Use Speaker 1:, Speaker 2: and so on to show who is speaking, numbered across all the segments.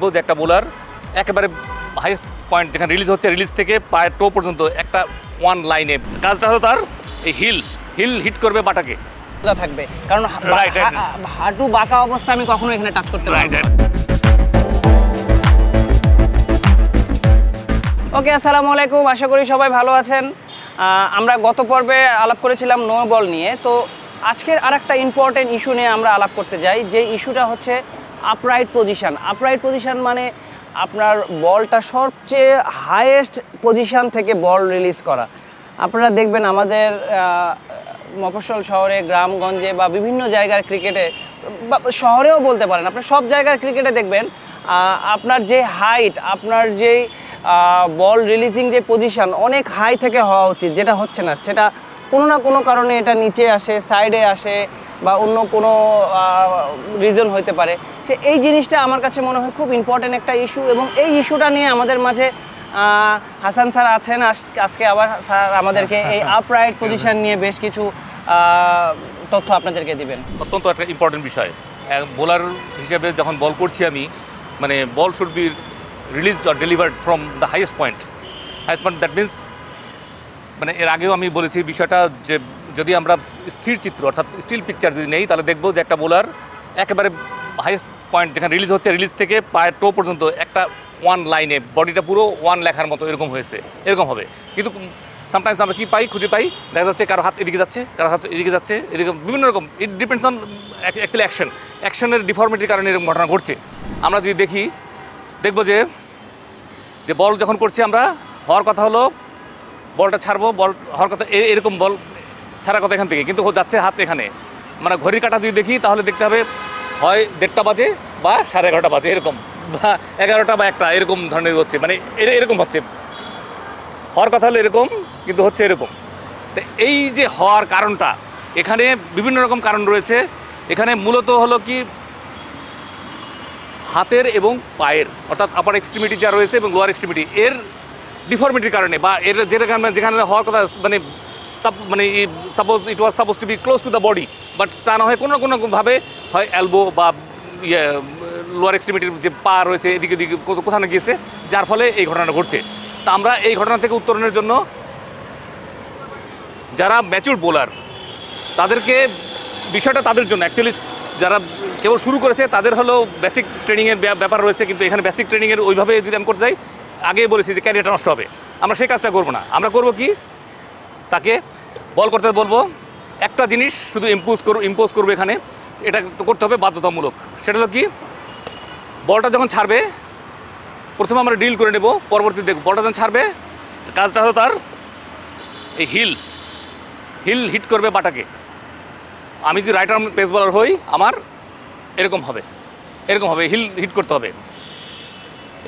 Speaker 1: যে একটা বোলার একেবারে হাইয়েস্ট পয়েন্ট যেখানে রিলিজ হচ্ছে রিলিজ থেকে পায়ের টো পর্যন্ত একটা ওয়ান লাইনে কাজটা হলো তার এই হিল হিল হিট করবে বাটাকে।
Speaker 2: থাকবে। কারণ. হাঁটু বাঁকা অবস্থা আমি কখনো এখানে টাচ করতে না। ওকে আসসালামু আলাইকুম। আশা করি সবাই ভালো আছেন। আমরা গত পর্বে আলাপ করেছিলাম নো বল নিয়ে। তো আজকের আরেকটা ইম্পর্টেন্ট ইস্যু নিয়ে আমরা আলাপ করতে যাই। যে ইস্যুটা হচ্ছে আপরাইট পজিশন আপরাইট পজিশন মানে আপনার বলটা সবচেয়ে হাইয়েস্ট পজিশন থেকে বল রিলিজ করা। আপনারা দেখবেন আমাদের মফস্বল শহরে, গ্রামগঞ্জে বা বিভিন্ন জায়গার ক্রিকেটে বা শহরেও বলতে পারেন, আপনার সব জায়গার ক্রিকেটে দেখবেন আপনার যে হাইট আপনার যেই বল রিলিজিং যে পজিশন অনেক হাই থেকে হওয়া উচিত, যেটা হচ্ছে না। সেটা কোনো না কোনো কারণে এটা নিচে আসে সাইডে আসে বা অন্য কোনো রিজন হতে পারে। সে এই জিনিসটা আমার কাছে মনে হয় খুব ইম্পর্ট্যান্ট একটা ইস্যু এবং এই ইস্যুটা নিয়ে আমাদের মাঝে হাসান স্যার আছেন। আজ- আজকে আবার স্যার আমাদেরকে এই আপরাইট পজিশন নিয়ে বেশ কিছু তথ্য আপনাদেরকে দিবেন।
Speaker 1: অত্যন্ত একটা ইম্পর্টেন্ট বিষয়। বোলার হিসেবে যখন বল করছি আমি মানে ball should be release or delivered from the highest point highest point that means মানে এর আগেও আমি বলেছি বিষয়টা যে যদি আমরা স্থির চিত্র, অর্থাৎ স্টিল পিকচার যদি নেই, তাহলে দেখব যে একটা বোলার একেবারে হাইয়েস্ট পয়েন্ট যেখানে রিলিজ হচ্ছে রিলিজ থেকে পায়ের টো পর্যন্ত একটা ওয়ান লাইনে বডিটা পুরো ওয়ান লেখার মতো এরকম হয়েছে, এরকম হবে। কিন্তু সামটাইমস আমরা কী পাই, খুঁজে পাই, দেখা যাচ্ছে কারও হাত এদিকে যাচ্ছে, কারও হাত এদিকে যাচ্ছে, এদিকে বিভিন্ন রকম it depends on actually action অ্যাকশনের ডিফর্মিটির কারণে এরকম ঘটনা ঘটছে। আমরা যদি দেখি, দেখব যে যে বল যখন করছি আমরা, হওয়ার কথা হলো বলটা ছাড়বো বল হওয়ার কথা এরকম বল ছাড়ার কথা এখান থেকে, কিন্তু যাচ্ছে হাত এখানে। মানে ঘড়ির কাটা যদি দেখি, তাহলে দেখতে হবে হয় দেড়টা বাজে বা সাড়ে এগারোটা বাজে, এরকম। বা এগারোটা বা একটা, এরকম ধরনের হচ্ছে। মানে এর- এরকম হচ্ছে। হওয়ার কথা হলো এরকম, কিন্তু হচ্ছে এরকম। তো এই যে হওয়ার কারণটা, এখানে বিভিন্ন রকম কারণ রয়েছে। এখানে মূলত হলো কি, হাতের এবং পায়ের, অর্থাৎ আপার এক্সট্রিমিটি যা রয়েছে এবং লোয়ার এক্সট্রিমিটি এর ডিফর্মিটির কারণে বা এর যেখানে যেখানে হওয়ার কথা মানে সাপ মানে suppose it was suppose to be close to the body but তা না হয় কোনো না কোনোভাবে হয় অ্যালবো বা ইয়ে লোয়ার এক্সট্রিমিটির যে পা রয়েছে, এদিকে দিকে কোথাও না গিয়েছে, যার ফলে এই ঘটনাটা ঘটছে। তা আমরা এই ঘটনা থেকে উত্তরণের জন্য যারা ম্যাচুর বোলার তাদেরকে বিষয়টা তাদের জন্য অ্যাকচুয়ালি যারা কেবল শুরু করেছে, তাদের হলো বেসিক ট্রেনিংয়ের ব্যাপার রয়েছে, কিন্তু এখানে বেসিক ট্রেনিংয়ের ওইভাবে যদি আমি করতে যাই, আগেই বলেছি যে ক্যারিয়ারটা নষ্ট হবে। আমরা সেই কাজটা করব না। আমরা করব কি? তাকে বল করতে বলব, একটা জিনিস শুধু ইম্পোজ করব ইম্পোজ করব এখানে, এটা তো করতে হবে বাধ্যতামূলক। সেটা হলো কি, বলটা যখন ছাড়বে, প্রথমে আমরা ডিল করে নেব পরবর্তী দেখব। বলটা যখন ছাড়বে, কাজটা হলো তার এই হিল হিল হিট করবে বাটাকে। আমি যদি রাইট আর্ম পেস বলার হই, আমার এরকম হবে এরকম হবে হিল হিট করতে হবে।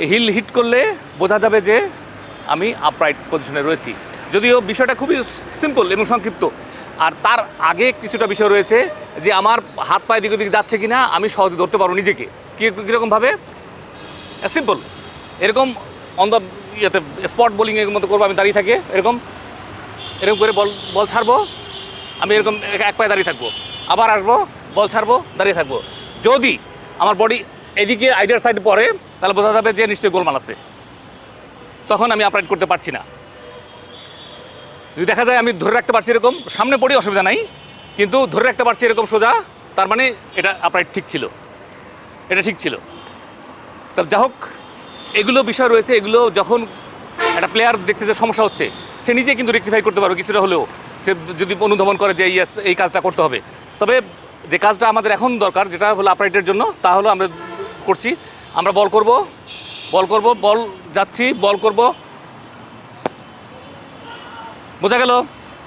Speaker 1: এই হিল হিট করলে বোঝা যাবে যে আমি আপরাইট পজিশনে রয়েছি। যদিও বিষয়টা খুবই সিম্পল এবং সংক্ষিপ্ত। আর তার আগে কিছুটা বিষয় রয়েছে যে আমার হাত পায়ে দিকে দিকে যাচ্ছে কি না আমি সহজে ধরতে পারব নিজেকে। কী- কীরকমভাবে সিম্পল এরকম অন দ্য ইয়েতে স্পট বোলিংয়ের মতো করব আমি দাঁড়িয়ে থাকে, এরকম। এরকম করে বল বল ছাড়বো। আমি এরকম এক- পায়ে দাঁড়িয়ে থাকব। আবার আসব, বল ছাড়বো, দাঁড়িয়ে থাকব। যদি আমার বডি এদিকে আইডিয়ার সাইড পড়ে, তাহলে বোঝা যাবে যে নিশ্চয়ই গোলমাল আছে। তখন আমি আপরাইট করতে পারছি না। যদি দেখা যায় আমি ধরে রাখতে পারছি এরকম, সামনে পড়ি অসুবিধা নাই, কিন্তু ধরে রাখতে পারছি এরকম সোজা, তার মানে এটা আপরাইট ঠিক ছিল। এটা ঠিক ছিল। তা যা হোক, এগুলো বিষয় রয়েছে, এগুলো যখন একটা প্লেয়ার দেখতে যে সমস্যা হচ্ছে, সে নিজে কিন্তু রেকটিফাই করতে পারবে, কিছুটা হলেও। সে যদি অনুধাবন করে যে ইয়েস এই কাজটা করতে হবে। তবে যে কাজটা আমাদের এখন দরকার, যেটা হলো আপরাইটের জন্য, তা হলো আমরা করছি। আমরা বল করব বল করব বল যাচ্ছি বল করব। বোঝা গেল?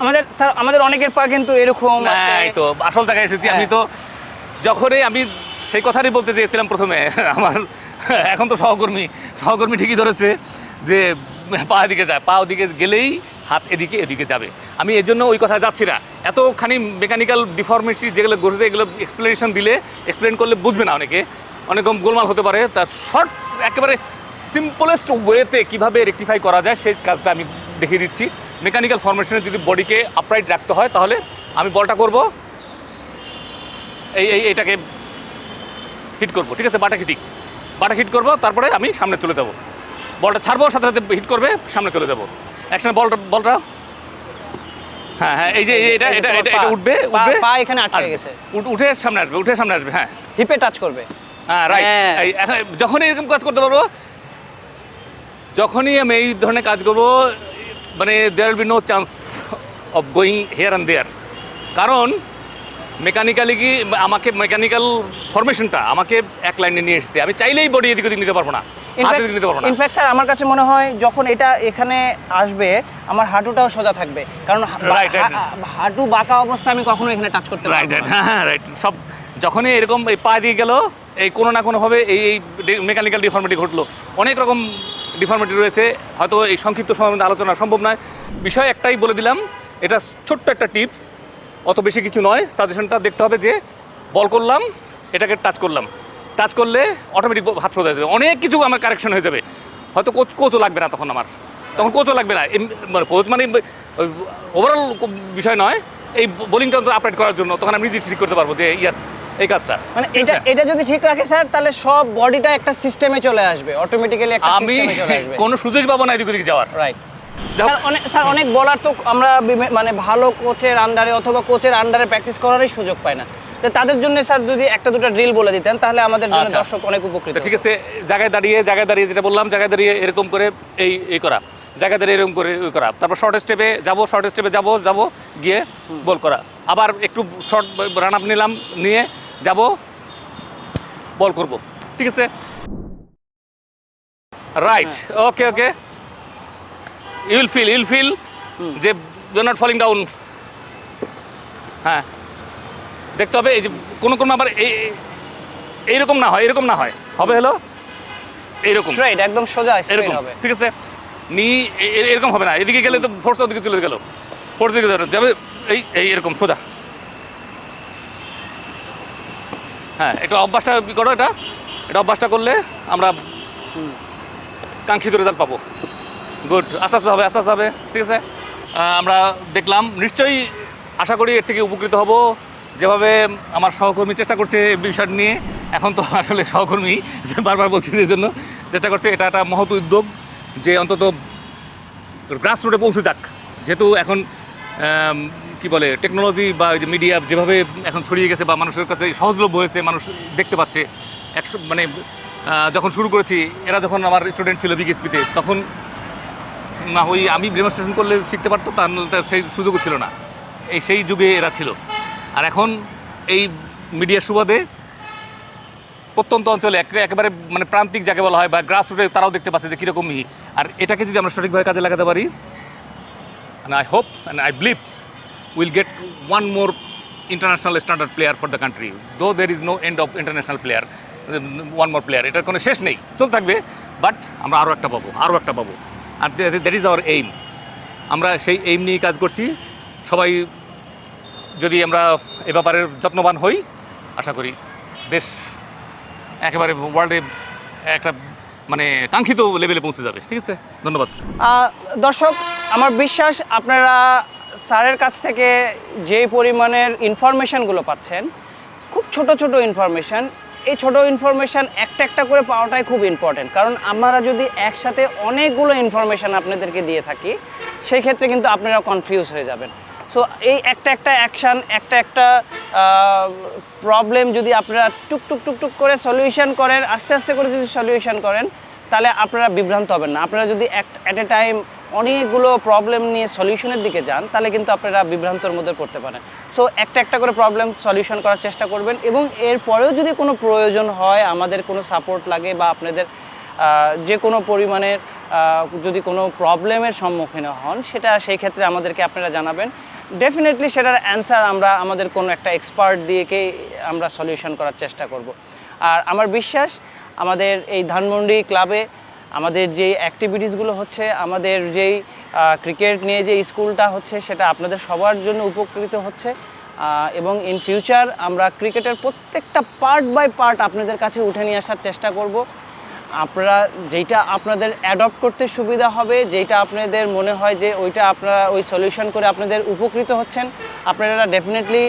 Speaker 2: আমাদের স্যার আমাদের অনেকের পা কিন্তু এরকম আছে।
Speaker 1: এই তো আসল জায়গায় এসেছি আমি
Speaker 2: হ্যাঁ।
Speaker 1: তো। যখনই আমি সেই কথাটাই বলতে চেয়েছিলাম প্রথমে আমার এখন তো সহকর্মী সহকর্মী ঠিকই ধরেছে যে পা এদিকে যায় পা ওদিকে গেলেই হাত এদিকে এদিকে যাবে। আমি এর জন্য ওই কথা যাচ্ছি না। এতখানি মেকানিক্যাল ডিফরমেশন যেগুলো ঘটেছে এগুলো এক্সপ্লেনেশন দিলে এক্সপ্লেন করলে বুঝবে না অনেকে। অনেক রকম গোলমাল হতে পারে। তার শর্ট একেবারে সিম্পলেস্ট ওয়েতে কীভাবে রেকটিফাই করা যায় সেই কাজটা আমি দেখিয়ে দিচ্ছি। মেকানিক্যাল ফরমেশনে যদি বডিকে আপরাইট রাখতে হয় তাহলে আমি বলটা করব। এই এই এটাকে হিট করব ঠিক আছে? বাটাকে ঠিক। বাটা হিট করব তারপরে আমি সামনে চলে যাব বলটা ছাড়বো সাথে সাথে হিট করবে সামনে চলে যাব। একসাথে বলটা বলটা। হ্যাঁ হ্যাঁ এই যে এটা এটা এটা এটা উঠবে উঠবে।
Speaker 2: পা এখানে আটকে গেছে।
Speaker 1: উঠে সামনে আসবে উঠে সামনে আসবে হ্যাঁ।
Speaker 2: হিপে টাচ করবে।
Speaker 1: হ্যাঁ রাইট
Speaker 2: হ্যাঁ।
Speaker 1: যখনই এরকম কাজ করতে পারব যখনই আমি এই ধরনের কাজ করব মানে there will be no chance of going here and there কারণ মেকানিক্যালি কি আমাকে মেকানিক্যাল ফরমেশনটা আমাকে এক লাইনে নিয়ে এসছে। আমি চাইলেই বডি এদিক ওদিক নিতে পারব না নিতে পারব না।
Speaker 2: ইনফ্যাক্ট স্যার আমার কাছে মনে হয় যখন এটা এখানে আসবে আমার হাঁটুটাও সোজা থাকবে। কারণ. হাঁটু বাঁকা অবস্থা আমি কখনো এখানে টাচ করতে
Speaker 1: রাইট রাইট হ্যাঁ হ্যাঁ রাইট সব যখনই এরকম এই পা দিয়ে গেল এই কোনো না কোনোভাবে এই এই মেকানিক্যাল ডিফর্মিটি ঘটলো। অনেক রকম ডিফর্মিটি রয়েছে, হয়তো এই সংক্ষিপ্ত সময়ের মধ্যে আলোচনা সম্ভব নয়। বিষয় একটাই বলে দিলাম, এটা ছোট্ট একটা টিপ, অত বেশি কিছু নয়, সাজেশনটা দেখতে হবে যে বল করলাম, এটাকে টাচ করলাম। টাচ করলে অটোমেটিক হাত সোজা যাবে। অনেক কিছু আমার কারেকশন হয়ে যাবে। হয়তো কোচ কোচও লাগবে না তখন আমার। তখন কোচও লাগবে না। মানে কোচ মানে ওভারঅল বিষয় নয়, এই বোলিংটা অন্তত আপডেট করার জন্য, তখন আমি নিজে ঠিক করতে পারব যে ইয়াস এই কাজটা।
Speaker 2: মানে এটা এটা যদি ঠিক রাখে স্যার তাহলে সব বডিটা একটা সিস্টেমে চলে আসবে। অটোমেটিক্যালি একটা
Speaker 1: আমি
Speaker 2: সিস্টেমে চলে আসবে।
Speaker 1: কোনো সুযোগ পাবো না এদিক ওদিক যাওয়ার
Speaker 2: রাইট স্যার অনেক স্যার অনেক বলার তো আমরা মানে ভালো কোচের আন্ডারে অথবা কোচের আন্ডারে প্র্যাকটিস করারই সুযোগ পায় না। তো তাদের জন্য স্যার যদি একটা দুটো ড্রিল বলে দিতেন তাহলে আমাদের জন্য
Speaker 1: আচ্ছা।
Speaker 2: দর্শক অনেক উপকৃত
Speaker 1: ঠিক আছে জায়গায় দাঁড়িয়ে জায়গায় দাঁড়িয়ে যেটা বললাম জায়গায় দাঁড়িয়ে এরকম করে এই এই করা। জায়গায় দাঁড়িয়ে এরকম করে এই করা। তারপর শর্ট স্টেপে যাব শর্ট স্টেপে যাব যাব গিয়ে বল করা। আবার একটু শর্ট রান আপ নিলাম নিয়ে যাব? বল করব। ঠিক আছে? Right okay okay you'll feel you'll feel যে ইউ নট ফলিং ডাউন হ্যাঁ। দেখতে হবে এই যে কোনো কোনো আবার এই এই- এইরকম না হয় এরকম না হয়। হবে হলো? এইরকম
Speaker 2: স্ট্রেট একদম সোজা
Speaker 1: এরকম।
Speaker 2: হবে।
Speaker 1: ঠিক আছে? নি এরকম হবে না। এদিকে গেলে তো ফোর্স ওদিকে চলে গেল। ফোর্স দিকে যাবে এই এই এরকম সোজা। হ্যাঁ একটু অভ্যাসটা করো এটা। এটা অভ্যাসটা করলে আমরা কাঙ্ক্ষিত রেজাল্ট পাবো। গুড আস্তে আস্তে হবে, আস্তে আস্তে হবে, ঠিক আছে? আমরা দেখলাম, নিশ্চয়ই আশা করি এর থেকে উপকৃত হব। যেভাবে আমার সহকর্মী চেষ্টা করছে এই বিষয়টা নিয়ে, এখন তো আসলে সহকর্মী বারবার বলছি যে জন্য চেষ্টা করছে, এটা একটা মহৎ উদ্যোগ যে অন্তত গ্রাস রুটে পৌঁছে যাক। যেহেতু এখন কি বলে টেকনোলজি বা মিডিয়া যেভাবে এখন ছড়িয়ে গেছে বা মানুষের কাছে সহজলভ্য হয়েছে, মানুষ দেখতে পাচ্ছে। একশো মানে যখন শুরু করেছি, এরা যখন আমার স্টুডেন্ট ছিল বিকেএসপিতে তখন না, ওই আমি ডেমনস্ট্রেশন করলে শিখতে পারতো তার সেই সুযোগও ছিল না। এই সেই যুগে এরা ছিল। আর এখন এই মিডিয়ার সুবাদে প্রত্যন্ত অঞ্চলে এক- একেবারে মানে প্রান্তিক যাকে বলা হয় বা গ্রাস রুটে তারাও দেখতে পাচ্ছে যে কীরকমই। আর এটাকে যদি আমরা সঠিকভাবে কাজে লাগাতে পারি I hope and I I we'll get one more international standard player for the country. Though there is no end of international player, one more player. এটার কোনো শেষ নেই। চলতে থাকবে। বাট আমরা আরও একটা পাবো আরও একটা পাবো। আর দ্যাট ইজ আওয়ার এইম আমরা সেই এইম নিয়ে কাজ করছি। সবাই যদি আমরা এ ব্যাপারে যত্নবান হই আশা করি দেশ একেবারে ওয়ার্ল্ডে একটা মানে কাঙ্ক্ষিত লেভেলে পৌঁছে যাবে। ঠিক আছে? ধন্যবাদ।
Speaker 2: দর্শক আমার বিশ্বাস আপনারা স্যারের কাছ থেকে যে পরিমাণের ইনফরমেশনগুলো পাচ্ছেন, খুব ছোট ছোট ইনফরমেশন। এই ছোট ইনফরমেশন একটা একটা করে পাওয়াটাই খুব ইম্পর্টেন্ট কারণ আমরা যদি একসাথে অনেকগুলো ইনফরমেশন আপনাদেরকে দিয়ে থাকি, সেই ক্ষেত্রে কিন্তু আপনারা কনফিউজ হয়ে যাবেন। সো এই একটা একটা অ্যাকশান একটা একটা প্রবলেম যদি আপনারা টুক টুক টুক টুক করে সলিউশন করেন, আস্তে আস্তে করে যদি সলিউশন করেন, তাহলে আপনারা বিভ্রান্ত হবেন না। আপনারা যদি অ্যাট এ টাইম অনেকগুলো প্রবলেম নিয়ে সলিউশনের দিকে যান, তাহলে কিন্তু আপনারা বিভ্রান্তর মধ্যে পড়তে পারেন। সো একটা একটা করে প্রবলেম সলিউশন করার চেষ্টা করবেন এবং এরপরেও যদি কোনো প্রয়োজন হয়, আমাদের কোনো সাপোর্ট লাগে বা আপনাদের যে কোনো পরিমাণের যদি কোনো প্রবলেমের সম্মুখীন হন, সেটা সেই ক্ষেত্রে আমাদেরকে আপনারা জানাবেন। ডেফিনেটলি সেটার অ্যান্সার আমরা আমাদের কোনো একটা এক্সপার্ট দিয়েকেই আমরা সলিউশন করার চেষ্টা করব। আর আমার বিশ্বাস, আমাদের এই ধানমন্ডি ক্লাবে আমাদের যে অ্যাক্টিভিটিসগুলো হচ্ছে, আমাদের যেই ক্রিকেট নিয়ে যে স্কুলটা হচ্ছে, সেটা আপনাদের সবার জন্য উপকৃত হচ্ছে। এবং ইন ফিউচার আমরা ক্রিকেটের প্রত্যেকটা পার্ট বাই পার্ট আপনাদের কাছে উঠে নিয়ে আসার চেষ্টা করব। আপনারা যেইটা আপনাদের অ্যাডপ্ট করতে সুবিধা হবে, যেইটা আপনাদের মনে হয় যে ওইটা আপনারা, ওই সলিউশন করে আপনাদের উপকৃত হচ্ছেন, আপনারা ডেফিনেটলি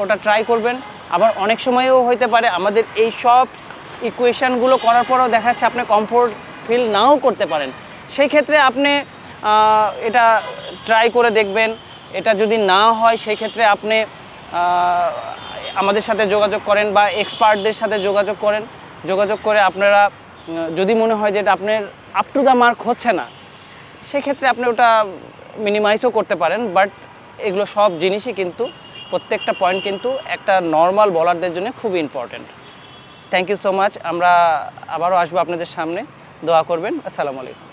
Speaker 2: ওটা ট্রাই করবেন। আবার অনেক সময়ও হতে পারে, আমাদের এই সব ইকুয়েশনগুলো করার পরেও দেখা যাচ্ছে আপনি কমফোর্ট ফিল নাও করতে পারেন। সেই ক্ষেত্রে আপনি এটা ট্রাই করে দেখবেন। এটা যদি না হয়, সেই ক্ষেত্রে আপনি আমাদের সাথে যোগাযোগ করেন বা এক্সপার্টদের সাথে যোগাযোগ করেন। যোগাযোগ করে আপনারা যদি মনে হয় যে এটা আপনার আপ টু দ্য মার্ক হচ্ছে না সেক্ষেত্রে আপনি ওটা মিনিমাইজও করতে পারেন। বাট এগুলো সব জিনিসই কিন্তু প্রত্যেকটা পয়েন্ট কিন্তু একটা নর্মাল বলারদের জন্য খুবই important thank you so much আমরা আবারও আসব আপনাদের সামনে। দোয়া করবেন। আসসালামু আলাইকুম।